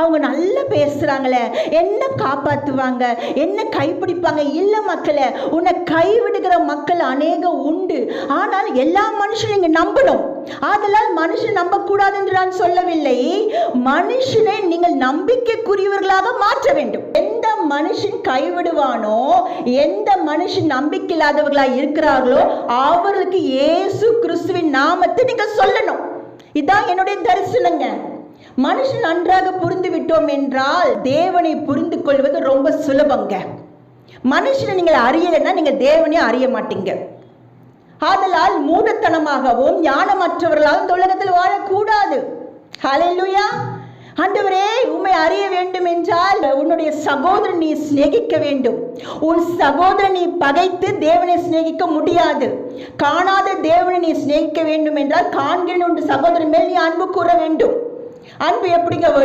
அவங்க நல்லா பேசுறாங்களே. என்ன காப்பாத்துவாங்க? என்ன கைப்பிடிப்பாங்க? இல்ல மக்களை உன்னை கைவிடுகிற மக்கள் அநேகம் உண்டு. ஆனால் எல்லா மனுஷனும் நீங்க நம்பணும். ஆதலால் மனுஷன் நம்பக்கூடாது என்று நான் சொல்லவில்லை. மனுஷனை நீங்கள் நம்பிக்கைக்குரியவர்களாக மாற்ற வேண்டும். எந்த மனுஷன் கைவிடுவானோ எந்த மனுஷன் நம்பிக்கை இல்லாதவர்களா இருக்கிறார்களோ அவர்களுக்கு இயேசு கிறிஸ்துவின் நாமத்தை நீங்க சொல்லணும். இதான் என்னுடைய தரிசனம் மனுஷன் நன்றாக புரிந்து விட்டோம் என்றால் தேவனை புரிந்து கொள்வது ரொம்ப சுலபங்க. மனுஷனை நீங்கள் அறியலைன்னா நீங்கள் தேவனையும் அறிய மாட்டீங்க. ஆதலால் மூடத்தனமாகவும் ஞானமற்றவர்களாகவும் இந்த உலகத்தில் வாழக்கூடாது. ஹலெல்லுயா ஆண்டவரே உம்மை அறிய வேண்டும் என்றால் உன்னுடைய சகோதரன் நீ சிநேகிக்க வேண்டும். உன் சகோதரன் நீ பகைத்து தேவனை சிநேகிக்க முடியாது. காணாத தேவனை நீ சிநேகிக்க வேண்டும் என்றால் காண்கிற உன் சகோதரன் மேல் நீ அன்பு கூற வேண்டும். அன்பு எப்படிங்க வரும்?